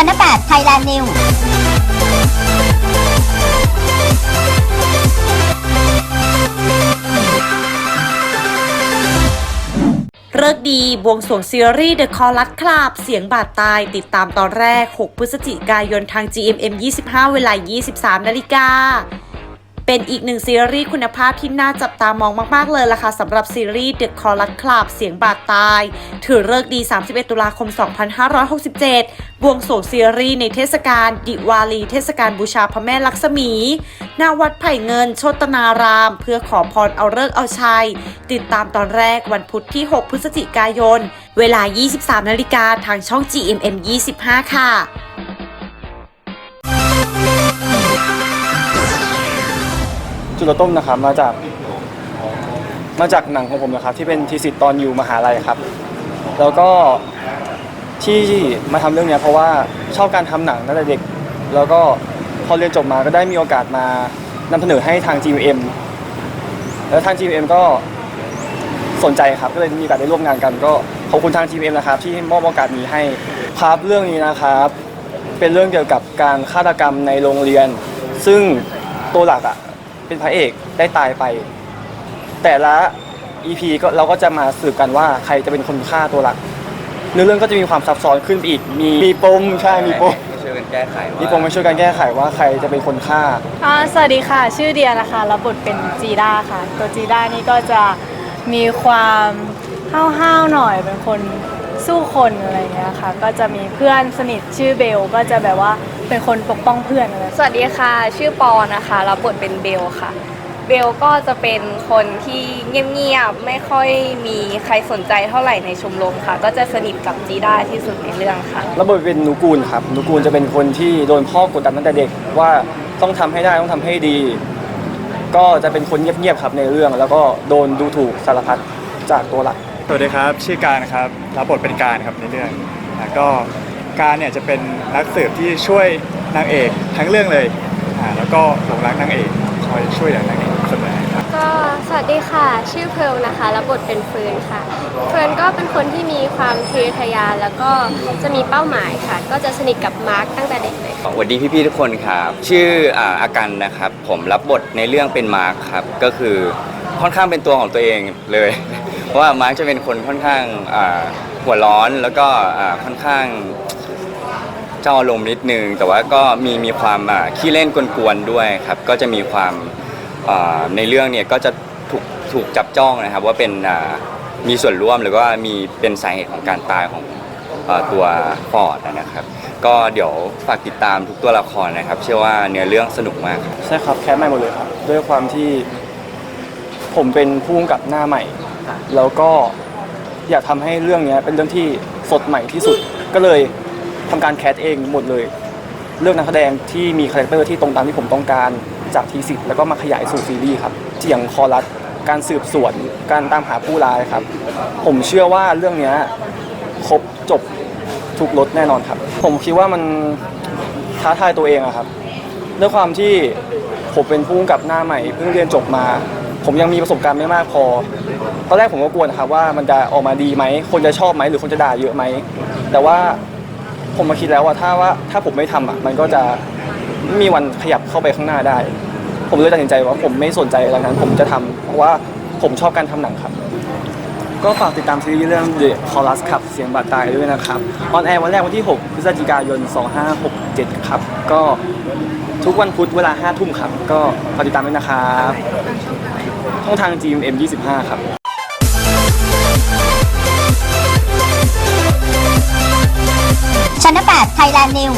ชั้น8 Thailand New เลิกดีบวงสวงซีรีส์ The Call ลัดคลาบ เสียงบาดตายติดตามตอนแรก 6 พฤศจิกายนทาง GMM 25 เวลา 23 นาฬิกา เป็นอีกหนึ่งซีรีส์คุณภาพที่น่าจับตามองมาก ๆ เลยล่ะค่ะสำหรับซีรีส์ The Call ลัดคลาบ เสียงบาดตาย ถือเลิกดี 31 ตุลาคม 2567 บวงสรวงซีรีส์ในเทศกาลดิวาลีเทศกาลบูชาพระแม่ลักษมีณวัดไผ่เงินโชตนาราม เพื่อขอพรเอาเลิกเอาชัย ติดตามตอนแรกวันพุธที่ 6 พฤศจิกายน เวลา 23 นาฬิกาทางช่อง GMM 25 ค่ะจุดต้นนะครับมาจากมาจากหนังของผมนะครับที่เป็นทีสิทธ์ตอนอยู่มหาลัยครับ แล้วก็ ที่มาทำเรื่องเนี้ยเพราะว่าชอบการทำหนังตั้งแต่เด็ก แล้วก็พอเรียนจบมาก็ได้มีโอกาสมานำเสนอให้ทาง GMM แล้วทาง GMM ก็สนใจครับ ก็เลยมีโอกาสได้ร่วมงานกัน ก็ขอบคุณทาง GMM นะครับ ที่มอบโอกาสนี้ให้ครับเรื่องนี้นะครับ เป็นเรื่องเกี่ยวกับการฆาตกรรมในโรงเรียน ซึ่งตัวหลักอะเป็นพระเอกได้ตายไป แต่ละ EP ก็เราก็จะมาสืบกันว่าใครจะเป็นคนฆ่าตัวหลัก เนื้อเรื่องก็จะมีความซับซ้อนขึ้นไปอีก มีมีปมใช่มีปมช่วยกันแก้ไขว่ามีปมมาช่วยกันแก้ไขว่าใครจะเป็นคนฆ่า อ่าสวัสดีค่ะ ชื่อเดียนะคะรับบทเป็นจีด้าค่ะ ตัวจีด้านี่ก็จะมีความห้าวๆหน่อยเป็นคนสู้คนอะไรอย่างเงี้ยค่ะ ก็จะมีเพื่อนสนิทชื่อเบลก็จะแบบว่าเป็นคนปกป้องเพื่อนอะไรสวัสดีค่ะ ชื่อปอนะคะ รับบทเป็นเบลค่ะ เบลก็จะเป็นคนที่เงียบๆ ไม่ค่อยมีใครสนใจเท่าไหร่ในชมรมค่ะ ก็จะสนิทกับจีด้าที่สุดในเรื่องค่ะระบบเป็นนูกูลครับนูกูลจะเป็นคนที่โดนพ่อกดดันตั้งแต่เด็กว่าต้องทำให้ได้ต้องทำให้ดี ก็จะเป็นคนเงียบๆครับในเรื่อง แล้วก็โดนดูถูกสารพัดจากตัวหลัก สวัสดีครับ ชื่อการนะครับรับบทเป็นการครับในเรื่องอ่าก็การเนี่ยจะเป็นนักสืบที่ช่วยนางเอกทั้งเรื่องเลยอ่าแล้วก็หลงรักนางเอกคอยช่วยเหลือนางเอก เสมอครับก็สวัสดีค่ะ ชื่อเพิร์ลนะคะรับบทเป็นเฟิร์นค่ะ เฟิร์นก็เป็นคนที่มีความทะเยอทะยานแล้วก็จะมีเป้าหมายค่ะ ก็จะสนิทกับมาร์คตั้งแต่เด็กเลยสวัสดีพี่ๆทุกคนครับ ชื่ออ่าอากันนะครับ ผมรับบทในเรื่องเป็นมาร์คครับ ก็คือค่อนข้างเป็นตัวของตัวเองเลย เพราะว่ามาร์คจะเป็นคนค่อนข้างอ่าหัวร้อนแล้วก็อ่าค่อนข้างเจ้าอารมณ์นิดนึง แต่ว่าก็มีมีความอ่าขี้เล่นกวนๆด้วยครับ ก็จะมีความ อ่าในเรื่องเนี่ยก็จะถูกถูกจับจ้องนะครับว่าเป็นอ่ามีส่วนร่วมหรือว่ามีเป็นสาเหตุของการตายของเอ่อตัวฟอร์ดนะครับ ก็เดี๋ยวฝากติดตามทุกตัวละครนะครับ เชื่อว่าเนื้อเรื่องสนุกมากครับ ใช่ครับแคสใหม่หมดเลยครับ ด้วยความที่ผมเป็นผู้กำกับหน้าใหม่ แล้วก็อยากทำให้เรื่องเนี้ยเป็นเรื่องที่สดใหม่ที่สุด ก็เลยทำการแคสเองหมดเลย เลือกนักแสดงที่มีคาแรคเตอร์ที่ตรงตามที่ผมต้องการ จากทีสิทธ์แล้วก็มาขยายสู่ซีรีส์ครับเสียงคอรัสการสืบสวนการตามหาผู้ร้ายครับ ผมเชื่อว่าเรื่องนี้ครบจบทุกรสแน่นอนครับ ผมคิดว่ามันท้าทายตัวเองอะครับด้วยความที่ผมเป็นผู้กำกับหน้าใหม่เพิ่งเรียนจบมา ผมยังมีประสบการณ์ไม่มากพอตอนแรกผมก็กลัวนะครับว่ามันจะออกมาดีไหมคนจะชอบไหมหรือคนจะด่าเยอะไหมแต่ว่าผมมาคิดแล้วว่าถ้าว่าถ้าผมไม่ทำอะมันก็จะ ไม่มีวันขยับเข้าไปข้างหน้าได้ ผมเลยตัดสินใจว่าผมไม่สนใจอะไรนั้น ผมจะทำเพราะว่าผมชอบการทำหนังครับ ก็ฝากติดตามซีรีส์เรื่อง The Chorus ครับเสียงบาดตายด้วยนะครับออนแอร์วันแรกวันที่ 6 พฤศจิกายน 2567 ครับ ก็ทุกวันพุธเวลา 5 ทุ่มครับ ก็ฝากติดตามด้วยนะครับช่องทาง GMM 25 ครับชั้น8 Thailand New